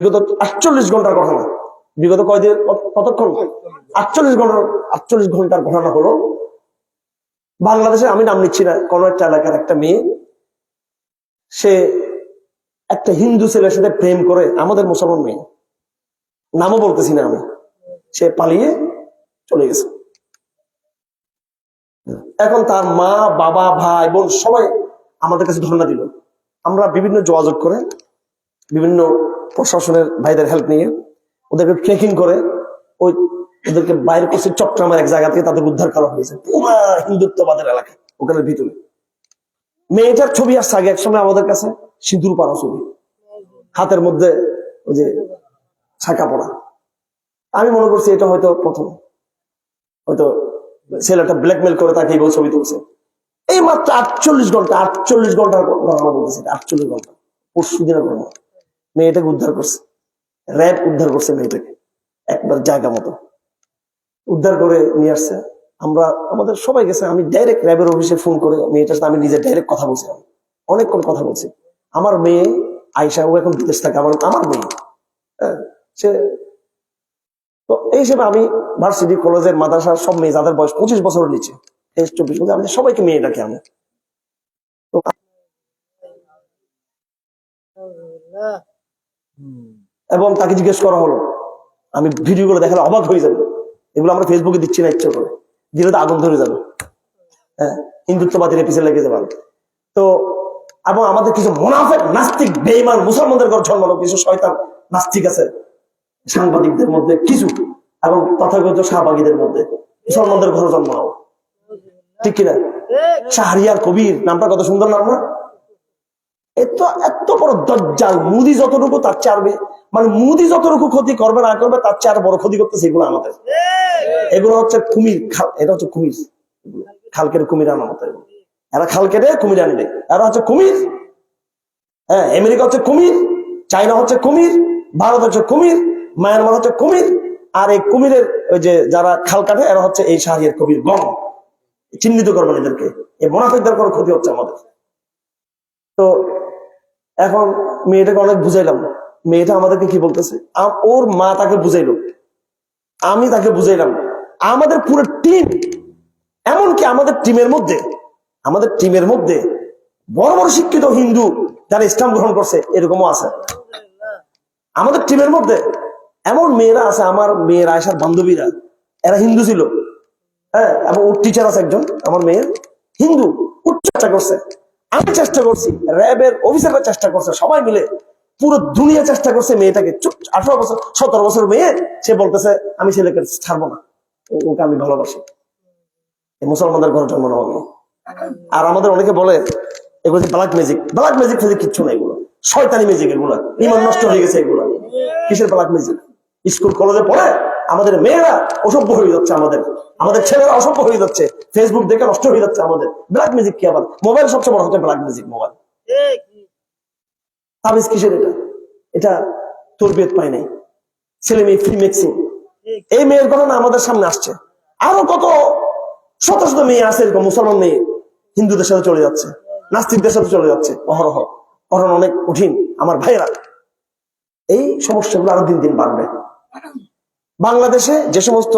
বিগত আটচল্লিশ ঘণ্টার ঘটনা। বিগত কয়দিন? কত- কতক্ষণ? আটচল্লিশ ঘণ্টার আটচল্লিশ ঘণ্টার ঘটনা হলো, বাংলাদেশে আমি নাম নিচ্ছি না, কোন একটা এলাকার একটা মেয়ে, সে একটা হিন্দু ছেলের সাথে প্রেম করে আমাদের মুসলমান মেয়ে। নামও বলতেছি না আমি। সে পালিয়ে চলে গেছে। এখন তার মা, বাবা, ভাই, বোন সবাই আমাদের কাছে ধর্ণা দিল। আমরা বিভিন্ন যোগাযোগ করে, বিভিন্ন প্রশাসনের ভাইদের হেল্প নিয়ে ওদেরকে ট্রেকিং করে, ওই ওদেরকে বাইরে করছে চট্টগ্রামের এক জায়গা থেকে তাদের উদ্ধার করা হয়েছে। পুরা হিন্দুত্ববাদের এলাকা ওখানে ভিতরে। মেয়েটার ছবি আসছে আগে একসময় আমাদের কাছে, সিঁদুর পাড়া ছবি। হাতের মধ্যে ওই যে ছাকা পড়া আমি মনে করছি এটা হয়তো প্রথম। হয়তো ছেলেটা ব্ল্যাকমেল করে তাকে এই ছবি তুলছে। এই মাত্র আটচল্লিশ ঘণ্টা, আটচল্লিশ ঘণ্টার ঘটনা বলতেছে আটচল্লিশ ঘণ্টা। পরশু দিনের ঘটনা। মেয়েটাকে উদ্ধার করছে। র্যাব উদ্ধার করছে মেয়েটাকে একবার জায়গা মতো। উদ্ধার করে নিয়ে আসছে। আমরা আমাদের সবাই গেছে। আমি ডাইরেক্ট র্যাবের অফিসে ফোন করে মেয়েটার সাথে আমি নিজে ডাইরেক্ট কথা বলছিলাম। অনেকক্ষণ কথা বলছি। আমার মেয়ে আয়সা ও এখন বিদেশ থাকে। আমার আমার মেয়ে। হ্যাঁ, সে তো এই হিসেবে আমি ভার্সিটি কলেজের মাদ্রাসার সব মেয়ে যাদের বয়স পঁচিশ বছরের নিচে তেইশ চব্বিশ বছর আমি সবাইকে মেয়ে ডাকি আমি তো এবং তাকে জিজ্ঞেস করা হলো, আমি ভিডিও গুলো দেখালে অবাক হয়ে যাবে। এগুলো আমরা ফেসবুকে দিচ্ছি না, ইচ্ছে করে। দিলে তো আগুন ধরে যাবে। হ্যাঁ হিন্দুত্ববাদীর পিছিয়ে লেগে যাবে তো, এবং আমাদের কিছু মোনাফেক, নাস্তিক বেইমান মুসলমানদের ঘর জন্মানো কিছু শয়তান, নাস্তিক আছে সাংবাদিকদের মধ্যে, কিছু। এবং তথাগত শাহবাগীদের মধ্যে, মুসলমানদের ঘর জন্মাও ঠিক কিনা? শাহরিয়ার কবির, নামটা কত সুন্দর নাম না এত এত বড় দজ্জাল, মুদি যতটুকু তার আর মানে মুদি যতটুকু ক্ষতি করবে, না করবে, তার চেয়ে আর বড় ক্ষতি করতেছে এগুলো আমাদের। এগুলো হচ্ছে কুমির খাল এটা হচ্ছে কুমির। এগুলো। খালকের কুমির আনার মতো এরা খাল কেটে কুমির আনবে। এরা হচ্ছে কুমির। হ্যাঁ আমেরিকা হচ্ছে কুমির চাইনা হচ্ছে কুমির, ভারত হচ্ছে কুমির, মায়ানমার হচ্ছে কুমির, আর এই কুমিরের ওই যে যারা খাল কাটে, এরা হচ্ছে এই শাহিয়ার কবির গম চিহ্নিত করবেন এদেরকে। এই মোনাফেকদের কোনো ক্ষতি হচ্ছে আমাদের। তো এখন মেয়েটাকে অনেক বুঝাইলাম। মেয়েটা আমাদেরকে কি বলতেছে? ওর মা তাকে বুঝাইলো। আমি তাকে বুঝাইলাম। আমাদের পুরো টিম এমনকি আমাদের টিমের মধ্যে, আমাদের টিমের মধ্যে বড় বড় শিক্ষিত হিন্দু যারা ইসলাম গ্রহণ করছে, এরকমও আছে। আমাদের টিমের মধ্যে এমন মেয়েরা আছে, আমার মেয়ের আয়সার বান্ধবীরা। এরা হিন্দু ছিল। হ্যাঁ এবং ওর টিচার আছে একজন, আমার মেয়ের। হিন্দু চেষ্টা করছে। আমি চেষ্টা করছি, র্যাবের অফিসাররা চেষ্টা করছে, সবাই মিলে পুরো দুনিয়া চেষ্টা করছে মেয়েটাকে। আঠারো বছর, সতেরো বছর মেয়ে, সে বলতেছে, আমি ছেলেকে ছাড়বো না। ওকে আমি ভালোবাসি। মুসলমানদের ঘরে জন্ম নেওয়া আর আমাদের অনেকে বলে, এগুলো ব্ল্যাক ম্যাজিক ব্ল্যাক ম্যাজিক ফেজিক কিচ্ছু না এগুলো। শয়তানি ম্যাজিক এগুলো। ইমান নষ্ট হয়ে গেছে এগুলো। কিসের ব্ল্যাক ম্যাজিক স্কুল, কলেজে পড়ে আমাদের মেয়েরা অসভ্য হয়ে যাচ্ছে আমাদের। আমাদের ছেলেরা অসভ্য হয়ে যাচ্ছে। ফেসবুক দেখে নষ্ট হয়ে যাচ্ছে আমাদের। ব্ল্যাক ম্যাজিক কি আবার? মোবাইল সবচেয়ে বড় হচ্ছে ব্ল্যাক ম্যাজিক মোবাইল তাবিজ কিসের এটা? এটা পাই নাই। ছেলে মেয়ে ফ্রি মিক্সিং এই মেয়ের ঘটনা আমাদের সামনে আসছে। আরও কত শত শত মেয়ে আছে এরকম মুসলমান মেয়ে হিন্দুদের সাথে চলে যাচ্ছে। নাস্তিকদের সাথে চলে যাচ্ছে। অহরহ। ঘটনা অনেক কঠিন। আমার ভাইয়েরা এই সমস্যাগুলো আরও দিন দিন বাড়বে। বাংলাদেশে যে সমস্ত